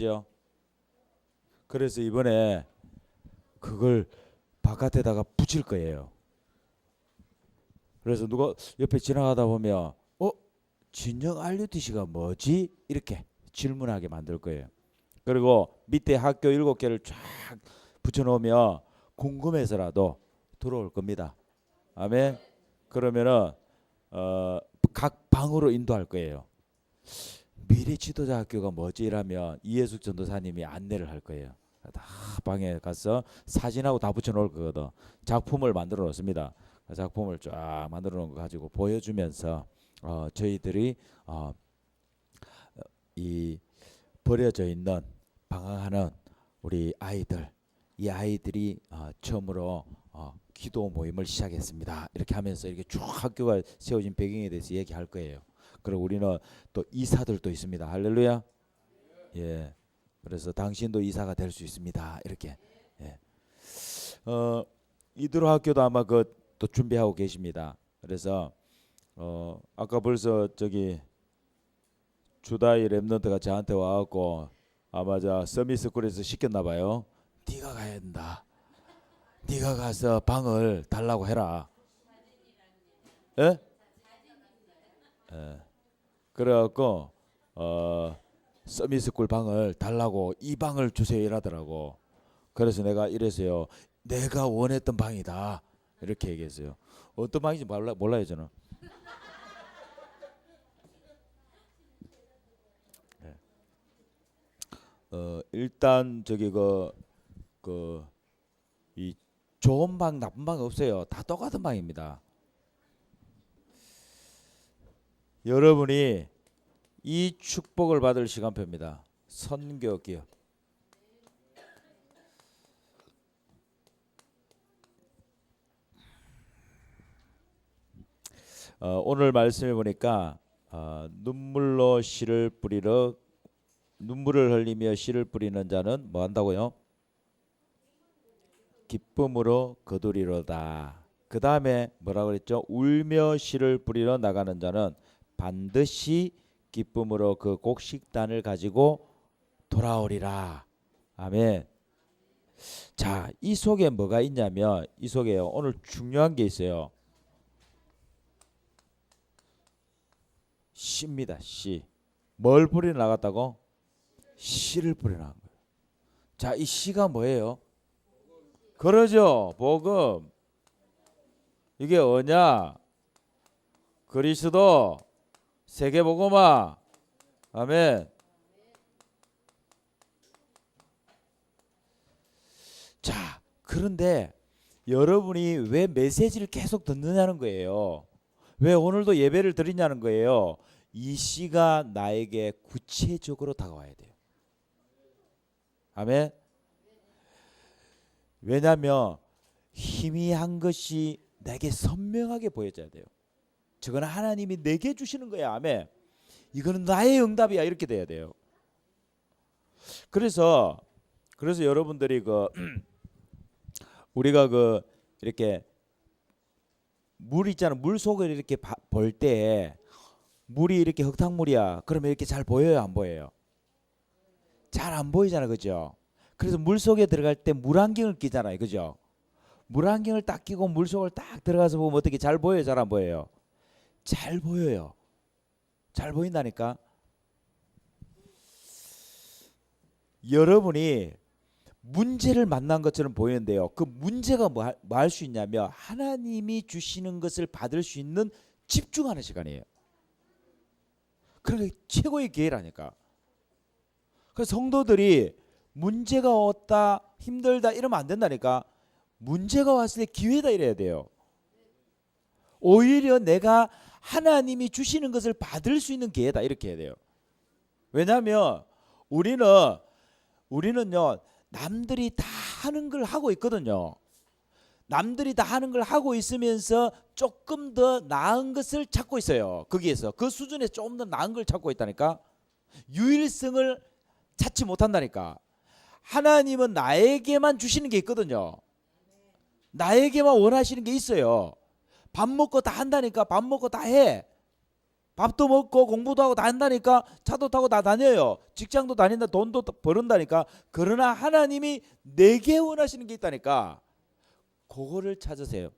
알죠? 그래서 이번에 그걸 바깥에다가 붙일 거예요. 그래서 누가 옆에 지나가다 보면 어 진영 RUTC가 뭐지 이렇게 질문하게 만들 거예요. 그리고 밑에 학교 일곱 개를 쫙 붙여놓으면 궁금해서라도 들어올 겁니다. 아멘. 그러면은 어, 각 방으로 인도할 거예요. 미래 지도자 학교가 뭐지 이라면 이예숙 전도사님이 안내를 할 거예요. 다 방에 가서 사진하고 다 붙여놓을 거거든. 작품을 만들어 놓습니다. 그 작품을 쫙 만들어 놓은 거 가지고 보여주면서 어, 저희들이 어, 이 버려져 있는 방황하는 우리 아이들 이 아이들이 어, 처음으로 어, 기도 모임을 시작했습니다. 이렇게 하면서 이렇게 쭉 학교가 세워진 배경에 대해서 얘기할 거예요. 그리고 우리는 또 이사들도 있습니다. 할렐루야. 예. 그래서 당신도 이사가 될 수 있습니다. 이렇게. 예. 어, 이드로 학교도 아마 그 또 준비하고 계십니다. 그래서 어, 아까 벌써 저기 주다이 랩런트가 저한테 와갖고 아마 저 서미스쿨에서 시켰나 봐요. 네가 가야 된다. 네가 가서 방을 달라고 해라. 예? 예. 그래갖고 어 서미스쿨 방을 달라고 이 방을 주세요 이라더라고. 그래서 내가 이래서요. 내가 원했던 방이다 이렇게 얘기했어요. 어떤 방인지 몰라 몰라요 저는. 예. 어 일단 저기 그그이 좋은 방 나쁜 방 없어요. 다 똑같은 방입니다. 여러분이 이 축복을 받을 시간표입니다. 선교 기업. 어, 오늘 말씀을 보니까 어, 눈물로 씨를 뿌리러 눈물을 흘리며 씨를 뿌리는 자는 뭐 한다고요? 기쁨으로 거두리로다. 그 다음에 뭐라 그랬죠? 울며 씨를 뿌리러 나가는 자는 반드시 기쁨으로 그 곡식단을 가지고 돌아오리라. 아멘. 자, 이 속에 뭐가 있냐면 이 속에요. 오늘 중요한 게 있어요. 씨입니다. 씨. 뭘 뿌리러 나갔다고? 씨를 뿌리러 나간 거예요. 자, 이 씨가 뭐예요? 그러죠. 복음. 이게 뭐냐? 그리스도 세계 복음화. 아멘. 자, 그런데 여러분이 왜 메시지를 계속 듣느냐는 거예요. 왜 오늘도 예배를 드리냐는 거예요. 이 씨가 나에게 구체적으로 다가와야 돼요. 아멘. 왜냐하면 희미한 것이 내게 선명하게 보여져야 돼요. 저거는 하나님이 내게 주시는 거야. 아멘. 이거는 나의 응답이야. 이렇게 돼야 돼요. 그래서 그래서 여러분들이 그 우리가 그 이렇게 물 있잖아. 물 속을 이렇게 볼 때 물이 이렇게 흙탕물이야. 그러면 이렇게 잘 보여요, 안 보여요? 잘 안 보이잖아. 그죠? 그래서 물 속에 들어갈 때 물안경을 끼잖아요. 그죠? 물안경을 딱 끼고 물 속을 딱 들어가서 보면 어떻게 잘 보여요? 잘 안 보여요? 잘 보여요. 잘 보인다니까. 여러분이 문제를 만난 것처럼 보이는데요. 그 문제가 뭐 할 수 있냐면 하나님이 주시는 것을 받을 수 있는 집중하는 시간이에요. 그러니까 최고의 기회라니까. 그래서 성도들이 문제가 왔다 힘들다 이러면 안 된다니까. 문제가 왔을 때 기회다 이래야 돼요. 오히려 내가 하나님이 주시는 것을 받을 수 있는 기회다 이렇게 해야 돼요. 왜냐하면 우리는 우리는요 남들이 다 하는 걸 하고 있거든요. 남들이 다 하는 걸 하고 있으면서 조금 더 나은 것을 찾고 있어요. 거기에서 그 수준에 조금 더 나은 걸 찾고 있다니까. 유일성을 찾지 못한다니까. 하나님은 나에게만 주시는 게 있거든요. 나에게만 원하시는 게 있어요. 밥 먹고 다 한다니까 밥 먹고 다 해. 밥도 먹고 공부도 하고 다 한다니까 차도 타고 다 다녀요. 직장도 다닌다 돈도 벌은다니까. 그러나 하나님이 내게 원하시는 게 있다니까. 그거를 찾으세요.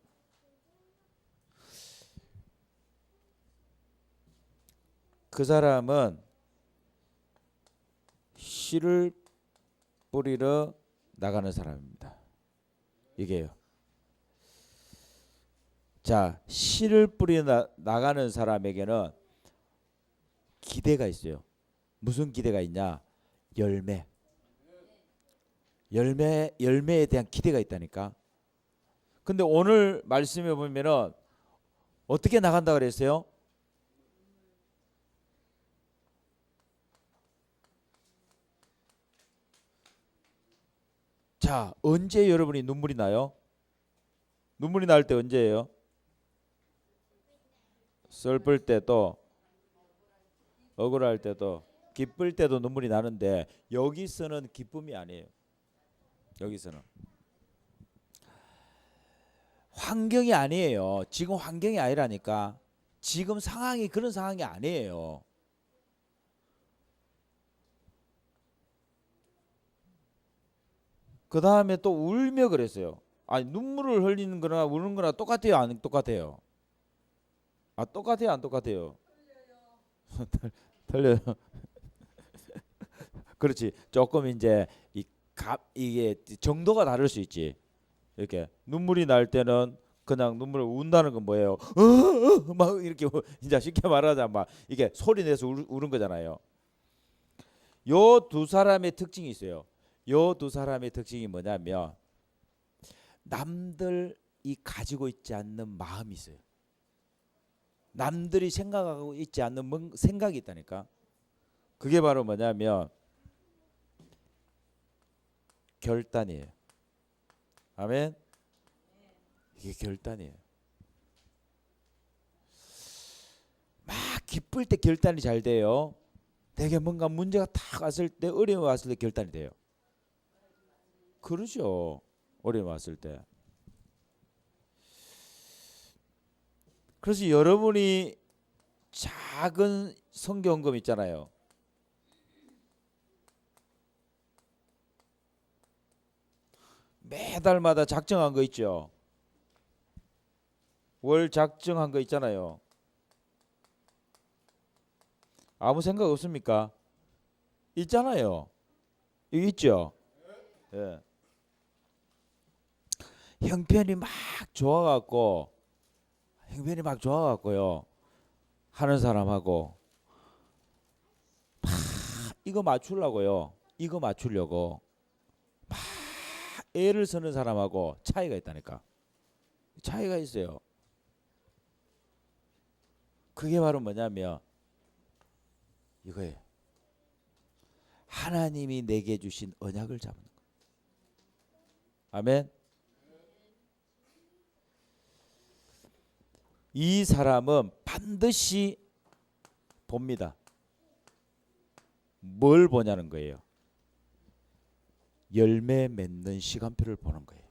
그 사람은 씨를 뿌리러 나가는 사람입니다. 이게요. 자, 씨를 뿌리러 나, 나가는 사람에게는 기대가 있어요. 무슨 기대가 있냐? 열매. 열매 열매에 대한 기대가 있다니까. 근데 오늘 말씀해 보면은 어떻게 나간다 그랬어요? 자, 언제 여러분이 눈물이 나요? 눈물이 날 때 언제예요? 슬플 때도 억울할 때도 기쁠 때도 눈물이 나는데 여기서는 기쁨이 아니에요. 여기서는 환경이 아니에요. 지금 환경이 아니라니까. 지금 상황이 그런 상황이 아니에요. 그 다음에 또 울며 그랬어요. 아니 눈물을 흘리는 거나 우는 거나 똑같아요, 안 똑같아요? 아 똑같아요, 안 똑같아요? 틀려요. 그렇지. 조금 이제 이 값 이게 정도가 다를 수 있지. 이렇게 눈물이 날 때는 그냥 눈물을 운다는 건 뭐예요? 막 이렇게 이제 쉽게 말하자 막 이게 소리 내서 울, 우는 거잖아요. 요 두 사람의 특징이 있어요. 요 두 사람의 특징이 뭐냐면 남들 이 가지고 있지 않는 마음이 있어요. 남들이 생각하고 있지 않는 뭔 생각이 있다니까. 그게 바로 뭐냐면 결단이에요. 아멘. 이게 결단이에요. 막 기쁠 때 결단이 잘 돼요. 되게 뭔가 문제가 탁 왔을 때 어려움이 왔을 때 결단이 돼요. 그러죠. 어려움이 왔을 때. 그래서 여러분이 작은 성경금 있잖아요. 매달마다 작정한 거 있죠. 월 작정한 거 있잖아요. 아무 생각 없습니까? 있잖아요. 있죠. 예. 형편이 막 좋아갖고 형편이 막 좋아갖고요 하는 사람하고 막 이거 맞추려고요. 이거 맞추려고 막 애를 쓰는 사람하고 차이가 있다니까. 차이가 있어요. 그게 바로 뭐냐면 이거예요. 하나님이 내게 주신 언약을 잡는 거. 아멘. 이 사람은 반드시 봅니다. 뭘 보냐는 거예요. 열매 맺는 시간표를 보는 거예요.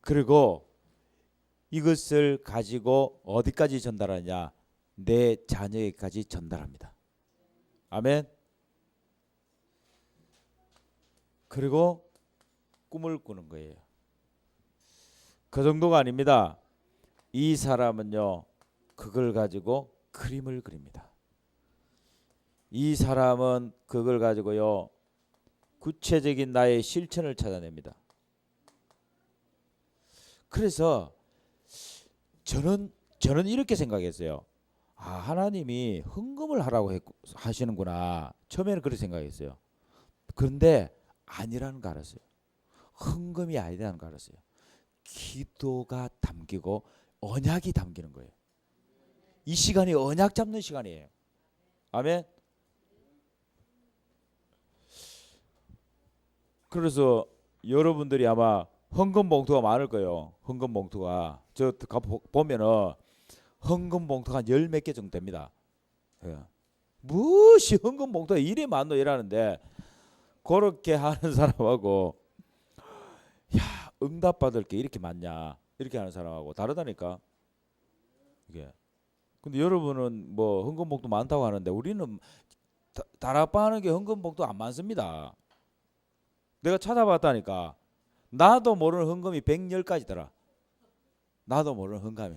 그리고 이것을 가지고 어디까지 전달하냐? 내 자녀에게까지 전달합니다. 아멘. 그리고 꿈을 꾸는 거예요. 그 정도가 아닙니다. 이 사람은요, 그걸 가지고 그림을 그립니다. 이 사람은 그걸 가지고요, 구체적인 나의 실천을 찾아냅니다. 그래서 저는 저는 이렇게 생각했어요. 아 하나님이 헌금을 하라고 했, 하시는구나. 처음에는 그렇게 생각했어요. 그런데 아니라는 거 알았어요. 헌금이 아니라는 거 알았어요. 기도가 담기고 언약이 담기는 거예요. 이 시간이 언약 잡는 시간이에요. 아멘. 그래서 여러분들이 아마 헌금 봉투가 많을 거예요. 헌금 봉투가 저 보면은 헌금 봉투가 한열몇 개 정도 됩니다. 예. 무엇이 헌금 봉투가 이래 많노 이라는데 그렇게 하는 사람하고 야 응답 받을 게 이렇게 많냐 이렇게 하는 사람하고 다르다니까 이게 근데 여러분은 뭐 헌금복도 많다고 하는데 우리는 다- 다락방 하는 게 헌금복도 안 많습니다. 내가 찾아봤다니까. 나도 모르는 헌금이 110가지더라. 나도 모르는 헌금이.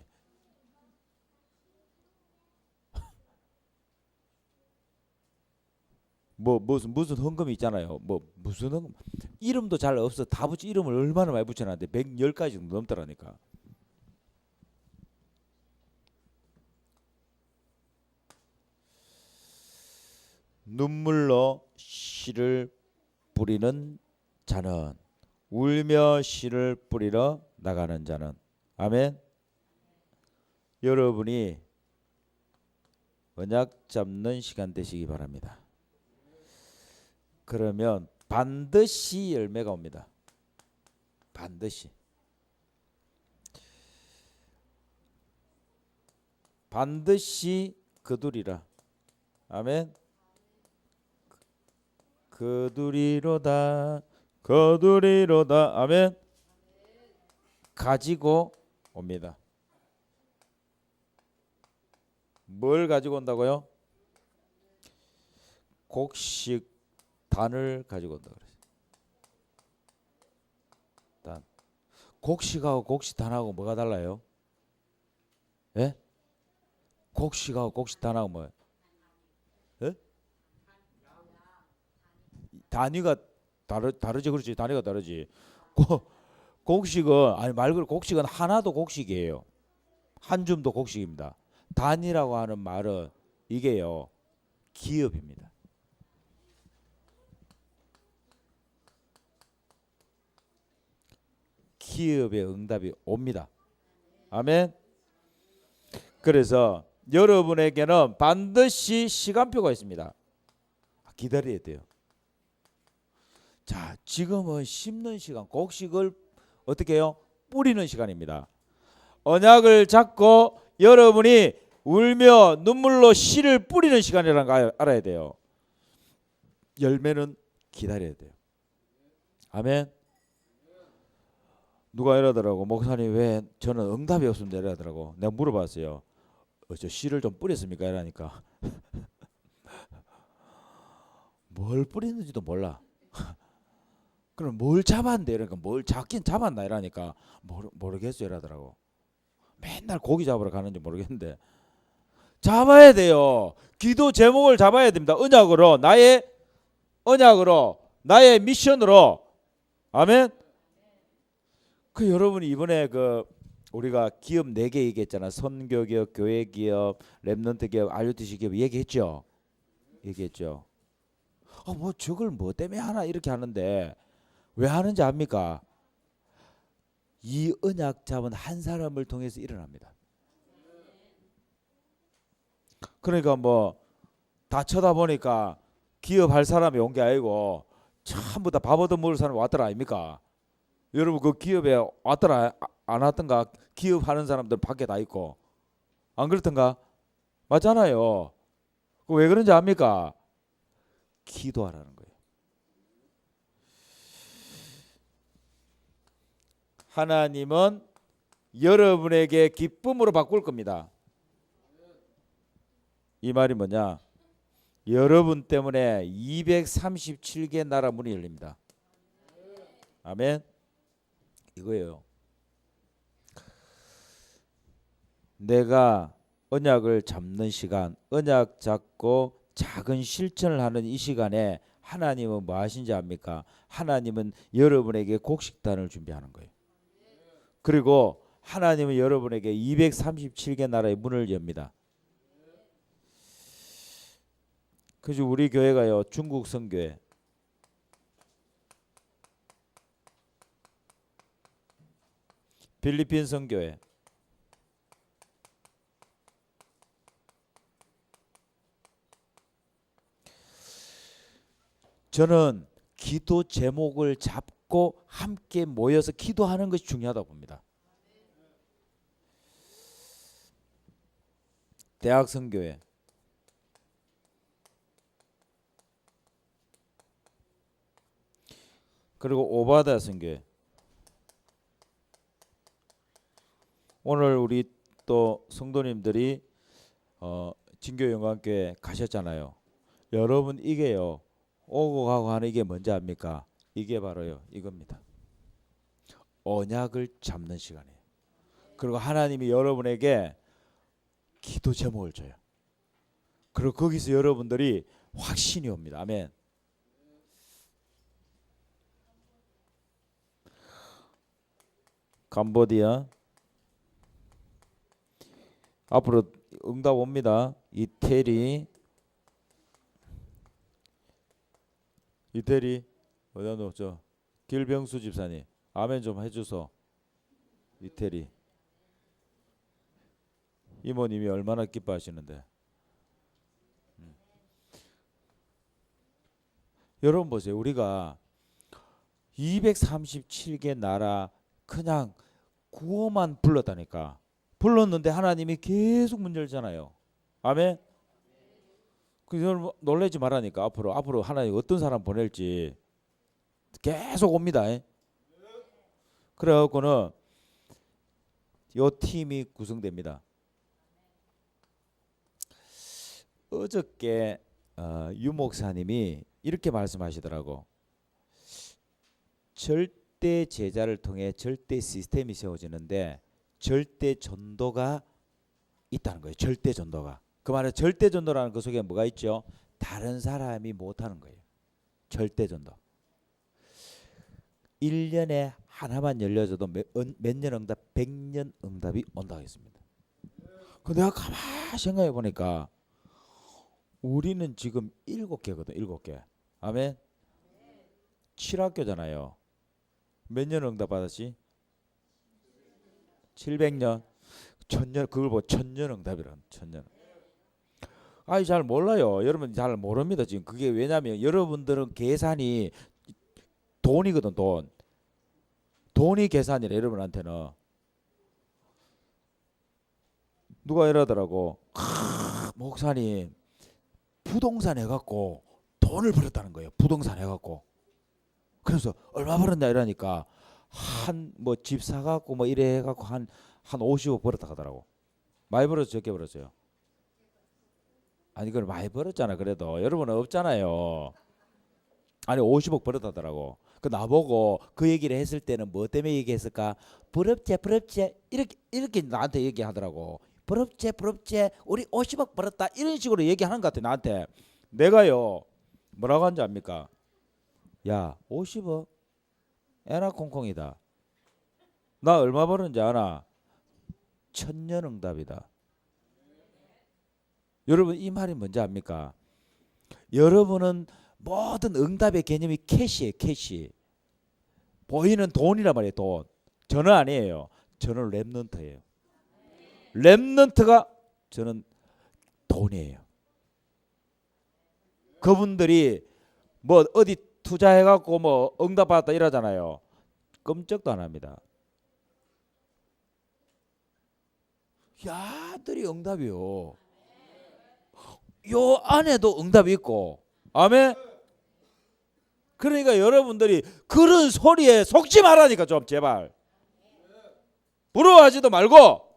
뭐 무슨 무슨 헌금이 있잖아요. 뭐 무슨 헌금 이름도 잘 없어. 다 붙이 이름을 얼마나 많이 붙여놨는데 110가지 정도 넘더라니까. 눈물로 씨를 뿌리는 자는 울며 씨를 뿌리러 나가는 자는 아멘. 여러분이 언약 잡는 시간 되시기 바랍니다. 그러면 반드시 열매가 옵니다. 반드시. 반드시 그두리라. 아멘. 그두리로다. 그두리로다. 아멘. 가지고 옵니다. 뭘 가지고 온다고요? 곡식 단을 가지고 온다 그랬어요. 단. 곡식하고 곡식단하고 뭐가 달라요? 예? 곡식하고 곡식단하고 뭐예요? 예? 단위가 다르 다르지 그렇지 단위가 다르지. 고, 곡식은 아니 말 그대로 곡식은 하나도 곡식이에요. 한 줌도 곡식입니다. 단이라고 하는 말은 이게요 기업입니다. 기업의 응답이 옵니다. 아멘. 그래서 여러분에게는 반드시 시간표가 있습니다. 기다려야 돼요. 자, 지금은 심는 시간, 곡식을 어떻게 해요? 뿌리는 시간입니다. 언약을 잡고 여러분이 울며 눈물로 씨를 뿌리는 시간이라는 거 알- 알아야 돼요. 열매는 기다려야 돼요. 아멘. 누가 이러더라고. 목사님 왜 저는 응답이 없습니다? 이러더라고. 내가 물어봤어요. 어, 저 씨를 좀 뿌렸습니까? 이러니까. 뭘 뿌리는지도 몰라. 그럼 뭘 잡았는데? 이러니까 뭘 잡긴 잡았나? 이러니까 모르, 모르겠어요. 이러더라고. 맨날 고기 잡으러 가는지 모르겠는데. 잡아야 돼요. 기도 제목을 잡아야 됩니다. 언약으로. 나의 언약으로. 나의 미션으로. 아멘 그 여러분이 이번에 그 우리가 기업 네 개 얘기했잖아. 선교 기업, 교회 기업, 랩넌트 기업, RUTC 기업 얘기했죠. 얘기했죠. 아, 뭐 저걸 뭐 때문에 하나 이렇게 하는데 왜 하는지 압니까? 이 언약 잡은 한 사람을 통해서 일어납니다. 그러니까 뭐 다 쳐다보니까 기업할 사람이 온 게 아니고 전부 다 밥 얻어 먹을 사람이 왔더라 아닙니까? 여러분 그 기업에 왔더라 아- 안 왔던가 기업하는 사람들 밖에 다 있고 안 그렇던가 맞잖아요. 그왜 그런지 압니까? 기도하라는 거예요. 하나님은 여러분에게 기쁨으로 바꿀 겁니다. 이 말이 뭐냐? 여러분 때문에 237개 나라 문이 열립니다. 아멘. 이거예요. 내가 언약을 잡는 시간, 언약 잡고 작은 실천을 하는 이 시간에 하나님은 뭐 하신지 압니까? 하나님은 여러분에게 곡식단을 준비하는 거예요. 그리고 하나님은 여러분에게 237개 나라의 문을 엽니다. 그래서 우리 교회가요 중국 선교회 필리핀 선교회. 저는 기도 제목을 잡고 함께 모여서 기도하는 것이 중요하다고 봅니다. 대학 선교회. 그리고 오바다 선교회 오늘 우리 또 성도님들이 어, 진교 영광교회 가셨잖아요. 여러분 이게요. 오고 가고 하는 이게 뭔지 압니까? 이게 바로요. 이겁니다. 언약을 잡는 시간이에요. 그리고 하나님이 여러분에게 기도 제목을 줘요. 그리고 거기서 여러분들이 확신이 옵니다. 아멘. 캄보디아 앞으로 응답 옵니다. 이태리 이태리 어디다 놓죠? 길병수 집사님 아멘 좀 해주소. 이태리 이모님이 얼마나 기뻐하시는데. 음. 여러분 보세요. 우리가 237개 나라 그냥 구호만 불렀다니까. 불렀는데 하나님이 계속 문 열잖아요. 아멘. 그 여러분 놀라지 말라니까 앞으로 앞으로 하나님 어떤 사람 보낼지 계속 옵니다. 그래갖고는 요 팀이 구성됩니다. 어저께 어, 유 목사님이 이렇게 말씀하시더라고. 절대 제자를 통해 절대 시스템이 세워지는데 절대 전도가 있다는 거예요. 절대 전도가. 그 말은 절대 전도라는 그 속에 뭐가 있죠? 다른 사람이 못 하는 거예요. 절대 전도. 1년에 하나만 열려져도 몇년 응답, 100년 응답이 온다고 했습니다. 그 내가 가만히 생각해 보니까 우리는 지금 일곱 개거든, 일곱 개. 아멘. 7학교잖아요. 몇 년 응답 받았지? 700년. 천년 그걸 보 천년 응답이란 천년. 아이 잘 몰라요. 여러분 잘 모릅니다. 지금 그게 왜냐면 여러분들은 계산이 돈이거든, 돈. 돈이 계산이래 여러분한테는. 누가 이러더라고. 크, 목사님 부동산 해갖고 돈을 벌었다는 거예요. 부동산 해갖고. 그래서 얼마 벌었냐 이러니까 한 뭐 집 사갖고 뭐 이래 해갖고 한 한 50억 벌었다 하더라고. 많이 벌었어 적게 벌었어요. 아니 그걸 많이 벌었잖아 그래도 여러분은 없잖아요. 아니 50억 벌었다더라고. 그 나보고 그 얘기를 했을 때는 뭐 때문에 얘기했을까? 부럽지 부럽지 이렇게 이렇게 나한테 얘기하더라고. 부럽지 부럽지 우리 50억 벌었다 이런 식으로 얘기하는 것 같아 나한테. 내가요 뭐라고 한지 압니까? 야 50억 에나 콩콩이다. 나 얼마 버는지 아나? 천년 응답이다. 여러분 이 말이 뭔지 압니까? 여러분은 모든 응답의 개념이 캐시예요, 캐시. 보이는 돈이란 말이에요, 돈. 저는 아니에요. 저는 랩넌트예요. 랩넌트가 저는 돈이에요. 그분들이 뭐 어디 투자해갖고 뭐 응답받았다 이러잖아요. 끔찍도 안 합니다. 야들이 응답이요. 요 안에도 응답이 있고, 아멘. 그러니까 여러분들이 그런 소리에 속지 말라니까 좀 제발. 부러워하지도 말고.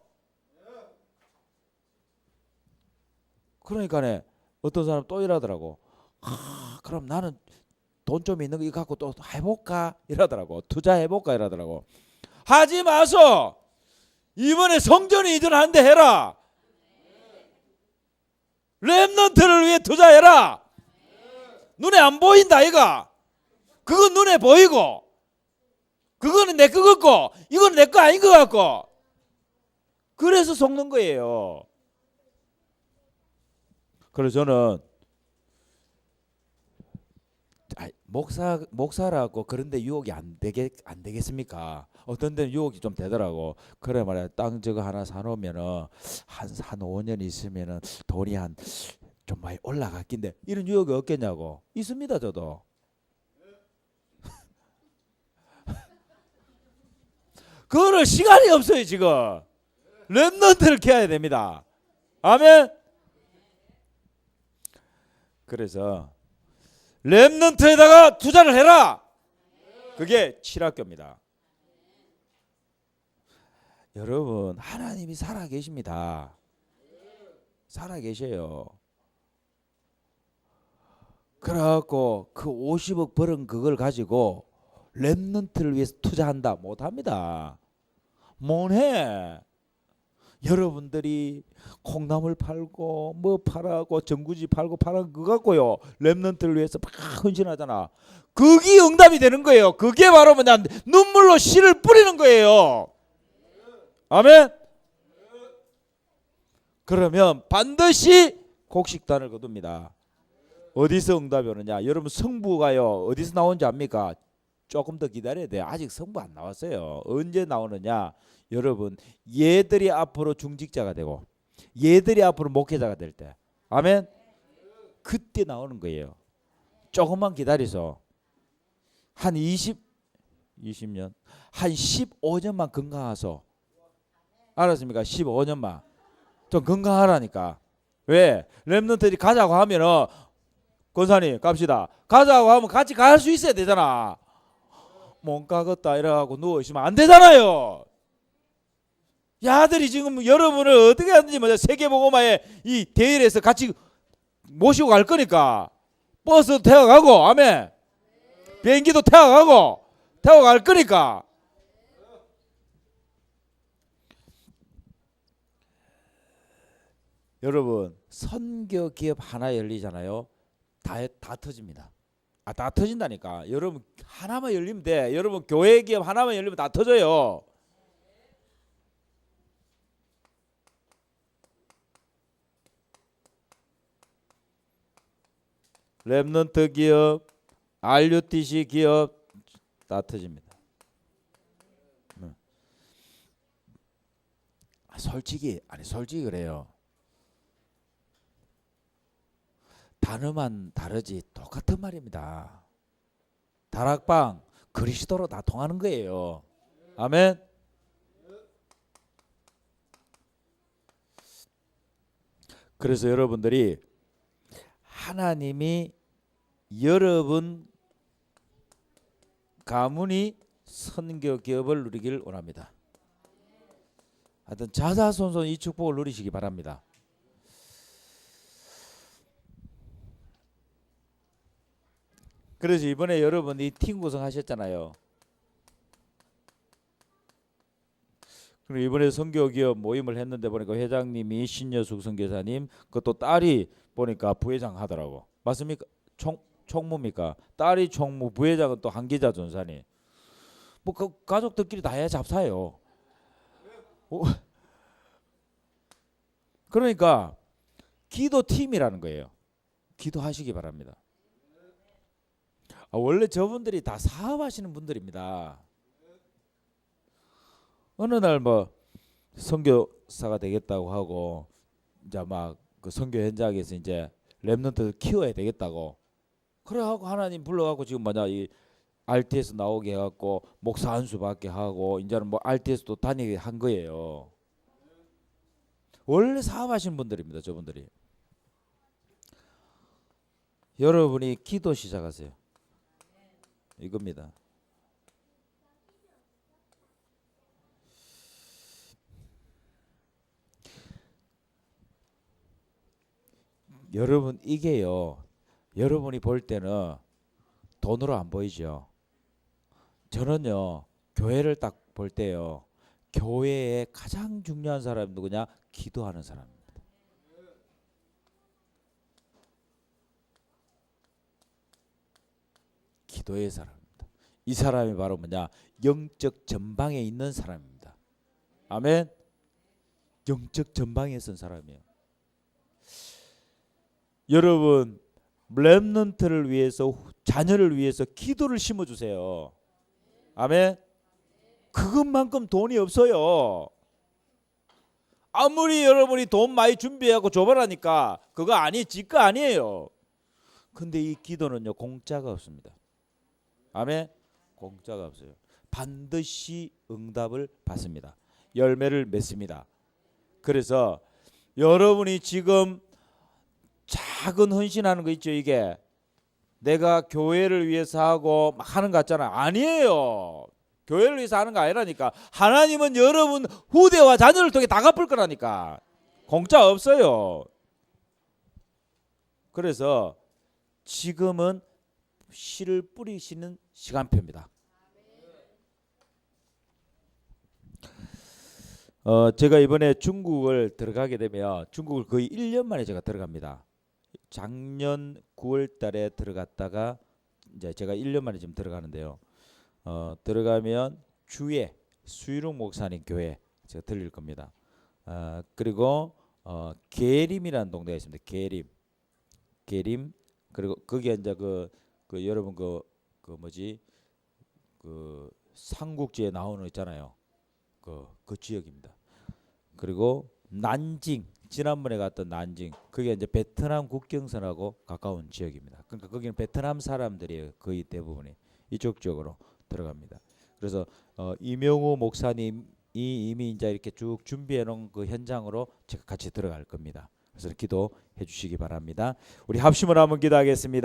그러니까네 어떤 사람 또 이러더라고. 아, 그럼 나는 돈 좀 있는 거 이거 갖고 또 해볼까 이러더라고. 투자해볼까 이러더라고. 하지 마소. 이번에 성전이 이든 한대 해라. 랩넌트를 위해 투자해라. 눈에 안 보인다 이가. 그건 눈에 보이고. 그거는 내 거 같고 이건 내 거 아닌 거 같고. 그래서 속는 거예요. 그래서 저는 아, 목사 목사라고 그런데 유혹이 안 되게 안 되겠습니까? 어떤 데는 유혹이 좀 되더라고. 그래 말이야. 땅 저거 하나 사놓으면은 한한 5년 있으면은 돈이 한 좀 많이 올라갔긴데 이런 유혹이 없겠냐고. 있습니다, 저도. 그거를 시간이 없어요, 지금. 랩넌트를 캐야 됩니다. 아멘. 그래서 랩넌트에다가 투자를 해라. 그게 칠학교입니다. 여러분 하나님이 살아 계십니다. 살아 계셔요. 그래갖고 그 50억 벌은 그걸 가지고 랩런트를 위해서 투자한다 못합니다. 못해. 여러분들이 콩나물 팔고 뭐 팔하고 전구지 팔고 팔아 그거 갖고요 랩런트를 위해서 막 헌신하잖아. 그게 응답이 되는 거예요. 그게 바로 뭐냐 눈물로 씨를 뿌리는 거예요. 아멘. 그러면 반드시 곡식단을 거둡니다. 어디서 응답이 오느냐? 여러분 성부가요 어디서 나온지 압니까? 조금 더 기다려야 돼요. 아직 성부 안 나왔어요. 언제 나오느냐? 여러분 얘들이 앞으로 중직자가 되고 얘들이 앞으로 목회자가 될 때, 아멘. 그때 나오는 거예요. 조금만 기다리소. 한 20, 20년, 한 15년만 건강하소. 알았습니까? 15년만 좀 건강하라니까. 왜? 랩런트들이 가자고 하면은 권사님 갑시다. 가자고 하면 같이 갈 수 있어야 되잖아. 못 가겠다 이래가고 누워 있으면 안 되잖아요. 야들이 지금 여러분을 어떻게 하든지 먼저 세계보고마에 이 대일에서 같이 모시고 갈 거니까 버스 태워 가고 아멘. 비행기도 태워 가고 태워 갈 거니까 여러분 선교 기업 하나 열리잖아요. 다 다 터집니다. 아 다 터진다니까. 여러분 하나만 열리면 돼. 여러분 교회 기업 하나만 열리면 다 터져요. 랩넌트 기업, RUTC 기업 다 터집니다. 음. 아, 솔직히 아니 솔직히 그래요. 단어만 다르지 똑같은 말입니다. 다락방 그리스도로 다 통하는 거예요. 아멘. 그래서 여러분들이 하나님이 여러분 가문이 선교 기업을 누리기를 원합니다. 하여튼 자자손손 이 축복을 누리시기 바랍니다. 그래서 이번에 여러분 이 팀 구성하셨잖아요. 그리고 이번에 선교 기업 모임을 했는데 보니까 회장님이 신여숙 선교사님 그것도 딸이 보니까 부회장 하더라고. 맞습니까? 총 총무입니까? 딸이 총무, 부회장은 또 한기자 전사님. 뭐 그 가족들끼리 다 해야 잡사요. 어. 그러니까 기도 팀이라는 거예요. 기도하시기 바랍니다. 아, 원래 저분들이 다 사업하시는 분들입니다. 어느 날 뭐 선교사가 되겠다고 하고 이제 막 그 선교 현장에서 이제 랩런트를 키워야 되겠다고 그래 하고 하나님 불러갖고 지금 뭐냐 이 RTS 나오게 해갖고 목사 한수 받게 하고 이제는 뭐 RTS도 다니게 한 거예요. 원래 사업하시는 분들입니다, 저분들이. 여러분이 기도 시작하세요. 이겁니다. 여러분 이게요. 여러분이 볼 때는 돈으로 안 보이죠. 저는요. 교회를 딱 볼 때요. 교회의 가장 중요한 사람이 누구냐? 기도하는 사람입니다. 기도의 사람입니다. 이 사람이 바로 뭐냐? 영적 전방에 있는 사람입니다. 아멘. 영적 전방에 있는 사람이에요. 여러분 렘넌트를 위해서 자녀를 위해서 기도를 심어 주세요. 아멘. 그것만큼 돈이 없어요. 아무리 여러분이 돈 많이 준비하고 줘봐라니까 그거 아니 지거 아니에요. 근데 이 기도는요 공짜가 없습니다. 아멘. 공짜가 없어요. 반드시 응답을 받습니다. 열매를 맺습니다. 그래서 여러분이 지금 작은 헌신하는 거 있죠 이게. 내가 교회를 위해서 하고 막 하는 거 같잖아. 아니에요. 교회를 위해서 하는 거 아니라니까. 하나님은 여러분 후대와 자녀를 통해 다 갚을 거라니까. 공짜 없어요. 그래서 지금은 씨를 뿌리시는 시간표입니다. 어, 제가 이번에 중국을 들어가게 되면 중국을 거의 1년 만에 제가 들어갑니다. 작년 9월 달에 들어갔다가 이제 제가 1년 만에 지금 들어가는데요. 어, 들어가면 주에 수유롱 목사님 교회 제가 들릴 겁니다. 아, 그리고 어, 계림이라는 동네가 있습니다. 계림, 계림 그리고 거기에 이제 그, 그 여러분 그, 그 뭐지 그 삼국지에 나오는 거 있잖아요. 그, 그 지역입니다. 그리고 난징 지난번에 갔던 난징 그게 이제 베트남 국경선하고 가까운 지역입니다. 그러니까 거기는 베트남 사람들이 거의 대부분이 이쪽 지역으로 들어갑니다. 그래서 어, 이명우 목사님이 이미 이제 이렇게 쭉 준비해 놓은 그 현장으로 제가 같이 들어갈 겁니다. 그래서 기도해 주시기 바랍니다. 우리 합심을 한번 기도하겠습니다.